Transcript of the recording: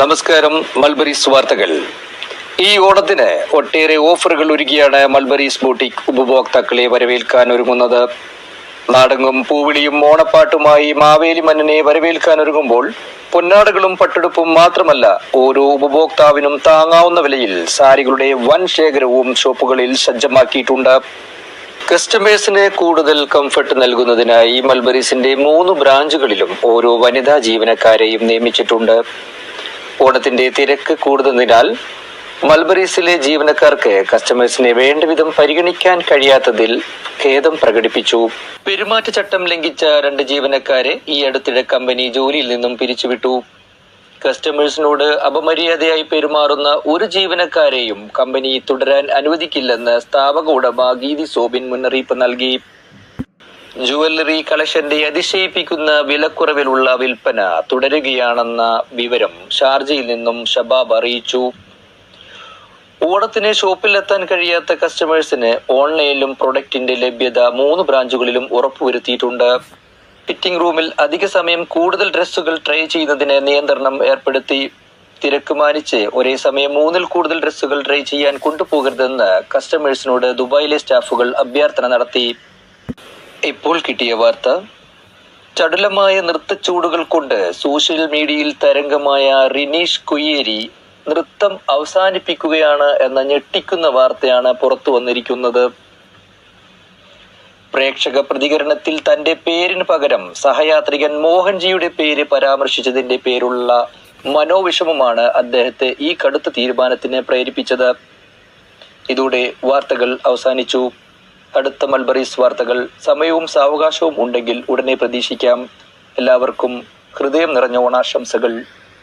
നമസ്കാരം മൽബറി വാർത്തകൾ ഈ ഓണത്തിന് ഒട്ടേറെ ഓഫറുകൾ ഒരുക്കിയാണ് മൽബറി സ്പോട്ടിക് ഉപഭോക്താക്കളെ വരവേൽക്കാൻ ഒരുങ്ങുന്നത്. നാടങ്ങും പൂവിളിയും ഓണപ്പാട്ടുമായി മാവേലി മന്നനെ വരവേൽക്കാൻ ഒരുങ്ങുമ്പോൾ പൊന്നാടകളും പട്ടെടുപ്പും മാത്രമല്ല ഓരോ ഉപഭോക്താവിനും താങ്ങാവുന്ന വിലയിൽ സാരികളുടെ വൻ ശേഖരവും ഷോപ്പുകളിൽ സജ്ജമാക്കിയിട്ടുണ്ട്. കസ്റ്റമേഴ്സിന് കൂടുതൽ കംഫർട്ട് നൽകുന്നതിനായി മൽബറീസിന്റെ മൂന്ന് ബ്രാഞ്ചുകളിലും ഓരോ വനിതാ ജീവനക്കാരെയും നിയമിച്ചിട്ടുണ്ട്. ഓണത്തിന്റെ തിരക്ക് കൂടുന്നതിനാൽ മൽബറീസിലെ ജീവനക്കാർക്ക് കസ്റ്റമേഴ്സിനെ വേണ്ടവിധം പരിഗണിക്കാൻ കഴിയാത്തതിൽ ഖേദം പ്രകടിപ്പിച്ചു. പെരുമാറ്റച്ചട്ടം ലംഘിച്ച രണ്ട് ജീവനക്കാരെ ഈ അടുത്തിടെ കമ്പനി ജോലിയിൽ നിന്നും പിരിച്ചുവിട്ടു. കസ്റ്റമേഴ്സിനോട് അപമര്യാദയായി പെരുമാറുന്ന ഒരു ജീവനക്കാരെയും കമ്പനി തുടരാൻ അനുവദിക്കില്ലെന്ന് സ്ഥാപക ഉടമ ഗീതി സോബിൻ മുന്നറിയിപ്പ് നൽകി. ജുവല്ലറി കളക്ഷന്റെ അതിശയിപ്പിക്കുന്ന വിലക്കുറവിലുള്ള വിൽപ്പന തുടരുകയാണെന്ന വിവരം ഷാർജയിൽ നിന്നും ഷബാബ് അറിയിച്ചു. ഓണത്തിന് ഷോപ്പിലെത്താൻ കഴിയാത്ത കസ്റ്റമേഴ്സിന് ഓൺലൈനിലും പ്രൊഡക്റ്റിന്റെ ലഭ്യത മൂന്ന് ബ്രാഞ്ചുകളിലും ഉറപ്പുവരുത്തിയിട്ടുണ്ട്. ഫിറ്റിംഗ് റൂമിൽ അധിക സമയം കൂടുതൽ ഡ്രസ്സുകൾ ട്രൈ ചെയ്യുന്നതിന് നിയന്ത്രണം ഏർപ്പെടുത്തി. തിരക്ക് മാനിച്ച് ഒരേ സമയം മൂന്നിൽ കൂടുതൽ ഡ്രസ്സുകൾ ട്രൈ ചെയ്യാൻ കൊണ്ടുപോകരുതെന്ന് കസ്റ്റമേഴ്സിനോട് ദുബായിലെ സ്റ്റാഫുകൾ അഭ്യർത്ഥന നടത്തി. ഇപ്പോൾ കിട്ടിയ വാർത്ത ചടുലമായ നൃത്തച്ചൂടുകൾ കൊണ്ട് സോഷ്യൽ മീഡിയയിൽ തരംഗമായ റിനീഷ് കുയ്യേരി നൃത്തം അവസാനിപ്പിക്കുകയാണ് എന്ന ഞെട്ടിക്കുന്ന വാർത്തയാണ് പുറത്തു വന്നിരിക്കുന്നത്. പ്രേക്ഷക പ്രതികരണത്തിൽ തന്റെ പേരിന് പകരം സഹയാത്രികൻ മോഹൻജിയുടെ പേര് പരാമർശിച്ചതിന്റെ പേരുള്ള മനോവിഷമമാണ് അദ്ദേഹത്തെ ഈ കടുത്ത തീരുമാനത്തിന് പ്രേരിപ്പിച്ചത്. ഇതോടെ വാർത്തകൾ അവസാനിച്ചു. അടുത്ത മൽബറീസ് വാർത്തകൾ സമയവും സാവകാശവും ഉണ്ടെങ്കിൽ ഉടനെ പ്രതീക്ഷിക്കാം. എല്ലാവർക്കും ഹൃദയം നിറഞ്ഞ ഓണാശംസകൾ.